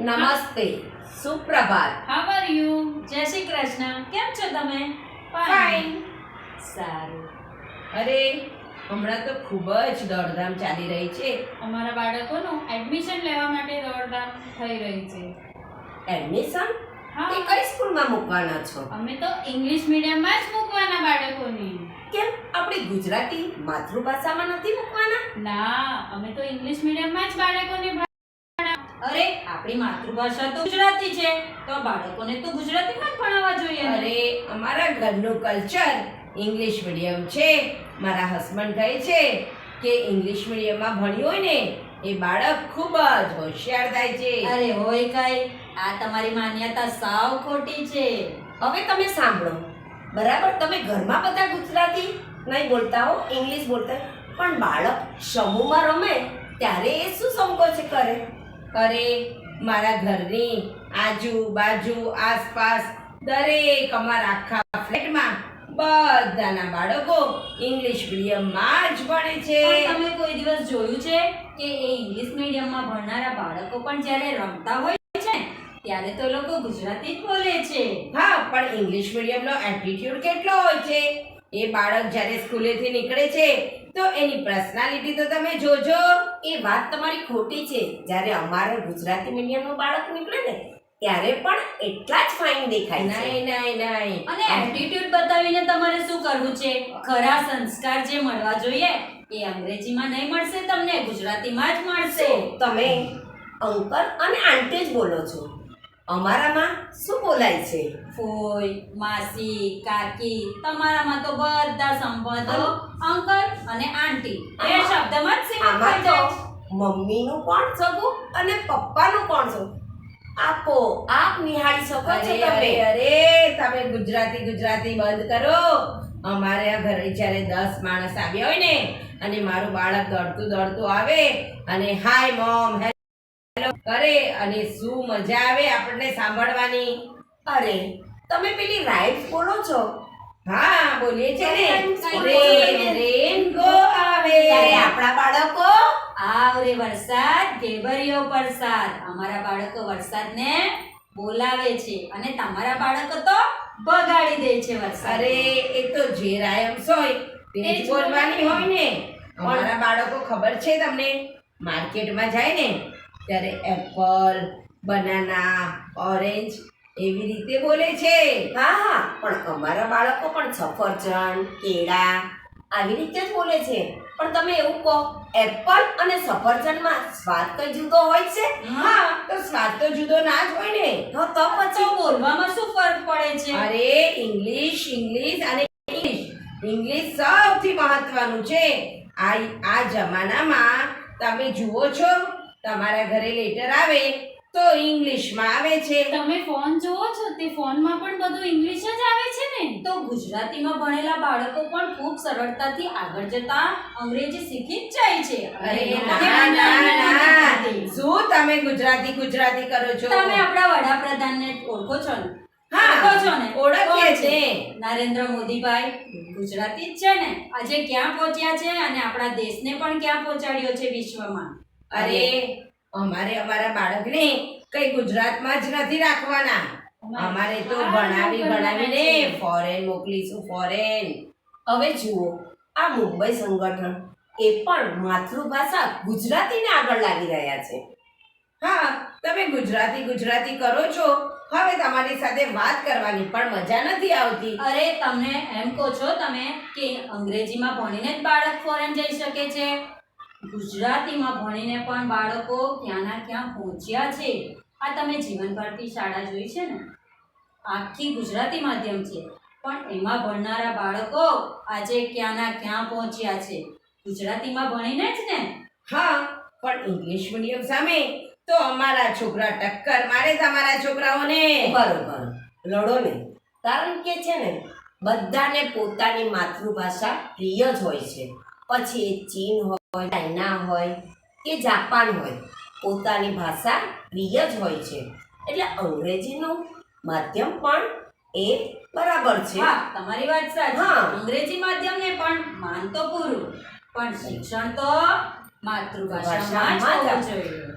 નમસ્તે સુપ્રભાત how are you જય શ્રી કૃષ્ણ કેમ છો તમે ફાઇન સારું અરે હમણાં તો ખૂબ જ દોડધામ ચાલી રહી છે. અમારા બાળકોનું એડમિશન લેવા માટે દોડધામ થઈ રહી છે. એડમિશન હા. કઈ સ્કૂલમાં મૂકવાના છો? અમે તો ઇંગ્લિશ મીડિયમમાં જ મૂકવાના બાળકોની. કેમ? આપણી ગુજરાતી માતૃભાષામાં નથી મૂકવાના? ના અમે તો ઇંગ્લિશ મીડિયમમાં જ બાળકોને અરે આપણી માતૃભાષા તો ગુજરાતી છે. તો બાળકોને તો ગુજરાતીમાં જ ભણાવવા જોઈએ અરે અમારા ઘરનું કલ્ચર ઇંગ્લિશ મીડિયમ છે. મારા હસબન્ડ કહે છે કે ઇંગ્લિશ મીડિયમમાં ભણ્યું હોય ને એ બાળક ખૂબ જ હોશિયાર થાય છે. અરે હોય કઈ. આ તમારી માન્યતા સાવ ખોટી છે. હવે તમે સાંભળો. બરાબર? તમે ઘરમાં બધા ગુજરાતી? નહીં બોલતા હો ઇંગ્લિશ બોલતા પણ બાળક સમૂહમાં રમે ત્યારે એ શું સંકોચ કરે? અરે મારા ઘરની આજુબાજુ આસપાસ દરેક અમારા આખા ફ્લેટમાં બધાના બાળકો ઇંગ્લિશ મીડિયમમાં જ ભણે છે. તમે કોઈ દિવસ જોયું છે કે એ ઇંગ્લિશ મીડિયમમાં ભણનારા બાળકો પણ જ્યારે રમતા હોય છે ત્યારે તો લોકો ગુજરાતી જ બોલે છે? હા પણ ઇંગ્લિશ મીડિયમનો એટીટ્યુડ કેટલો હોય છે? એ બાળક જ્યારે સ્કૂલેથી નીકળે છે તો એની પર્સનાલિટી તો તમે જોજો. એ વાત તમારી ખોટી છે. જ્યારે અમારે ગુજરાતી મીડિયમનું બાળક નીકળે ને ત્યારે પણ એટલા જ ફાઇન દેખાય નહીં નહીં નહીં. અને એટીટ્યુડ બતાવીને તમારે શું કરવું છે? ખરા સંસ્કાર જે મળવા જોઈએ એ અંગ્રેજીમાં નહીં મળશે તમને ગુજરાતીમાં જ મળશે. તમે અંકલ અને આંટી જ બોલો છો. અમારામાં શું બોલાય છે? ફોઈ માસી કાકી તમારામાં તો બધા સંબંધો અંકલ અને આંટી. એ શબ્દમાં જ આમાં તો મમ્મીનું કોણ સગું અને પપ્પાનું કોણ સગું? આપો આપ નિહાળી શકો છો તમે. અરે તમે ગુજરાતી ગુજરાતી બંધ કરો. અમારે આ ઘરે જ્યારે દસ માણસ આવ્યા હોય ને અને મારું બાળક દોડતું દોડતું આવે અને હાય મોમ કરે અને શું મજા આવે આપણને સાંભળવાની? અરે તમે પેલી રાઇટ્સ બોલો છો? હા બોલીએ છે ને. રેન ગો આવે. આપણા બાળકો આવરે વરસાદ ઢેબરિયો વરસાદ. અમારા બાળકો વરસાદને બોલાવે છે અને તમારા બાળકો તો બગાડી દે છે વરસાદ. અરે એ તો જે રાયમ્સ હોય તે બોલવાની હોય ને. અમારા બાળકો ખબર છે તમને? માર્કેટમાં જાય ને ત્યારે એપલ બનાના ઓરેન્જ એવી રીતે બોલે છે. હા હા પણ અમારા બાળકો પણ સફરજન કેળા આવી રીતે જ બોલે છે. પણ તમે એવું કહો એપલ અને સફરજનમાં સ્વાદ તો જુદો હોય છે? હા. તો સ્વાદ તો જુદો ના જ હોય ને. તો તો પછી બોલવામાં શું ફરક પડે છે? અરે ઇંગ્લિશ ઇંગ્લિશ અને ઇંગ્લિશ. ઇંગ્લિશ સૌથી મહત્વનું છે. આ આ જમાનામાં તમે જુઓ છો તમારા ઘરે લેટર આવે તો ઇંગ્લિશમાં આવે છે. તમે ફોન જોવો છો તે ફોનમાં પણ બધું ઇંગ્લિશ જ આવે છે ને? તો ગુજરાતીમાં ભણેલા બાળકો પણ ખૂબ સરળતાથી આગળ જતા અંગ્રેજી શીખી જ જાય છે. અરે ના ના ગુજરાતી. શું તમે ગુજરાતી ગુજરાતી કરો છો. તમે આપણા વડાપ્રધાનને ઓળખો છો ને? હા. ઓળખો છો ને? ઓળખીએ છે? નરેન્દ્ર મોદીભાઈ ગુજરાતી જ છે ને? આજે ક્યાં પહોંચ્યા છે અને આપણા દેશને પણ ક્યાં પહોંચાડ્યો છે વિશ્વમાં? અરે અમારે અમારા બાળકને કઈ ગુજરાતમાં જ નથી રાખવાના. અમારે તો ભણાવી ભણાવીને ફોરેન મોકલીશું ફોરેન હવે જુઓ આ મુંબઈ સંગઠન એ પણ માતૃભાષા ગુજરાતીને આગળ લાવી રહ્યા છે. હા તમે ગુજરાતી ગુજરાતી કરો છો. હવે તમારી સાથે વાત કરવાની પણ મજા નથી આવતી. અરે તમને એમ કહો છો તમે કે અંગ્રેજીમાં ભણીને જ બાળક ફોરેન જઈ શકે છે? ગુજરાતીમાં ભણીને પણ બાળકો ક્યાંના ક્યાં પહોંચ્યા છે? આ તમે જીવન ભારતી શાળા જોઈ છે ને? આખી ગુજરાતી માધ્યમ છે. પણ એમાં ભણનારા બાળકો આજે ક્યાંના ક્યાં પહોંચ્યા છે? ગુજરાતીમાં ભણીને જ ને? હા પણ ઇંગ્લિશ મીડિયમ સામે તો અમારા છોકરા ટક્કર મારે તમારા છોકરાઓને. બરોબર. લડો ને. કારણ કે છે ને બધાને પોતાની માતૃભાષા પ્રિય જ હોય છે. પછી એ ચીન હોય ચાઇના હોય કે જાપાન હોય પોતાની ભાષા પ્રિય જ હોય છે. એટલે અંગ્રેજીનું માધ્યમ પણ એ બરાબર છે. હા તમારી વાત સાચી. હા. અંગ્રેજી માધ્યમને પણ માન તો પૂરું પણ શિક્ષણ તો માતૃભાષામાં જ જ હોવું જોઈએ.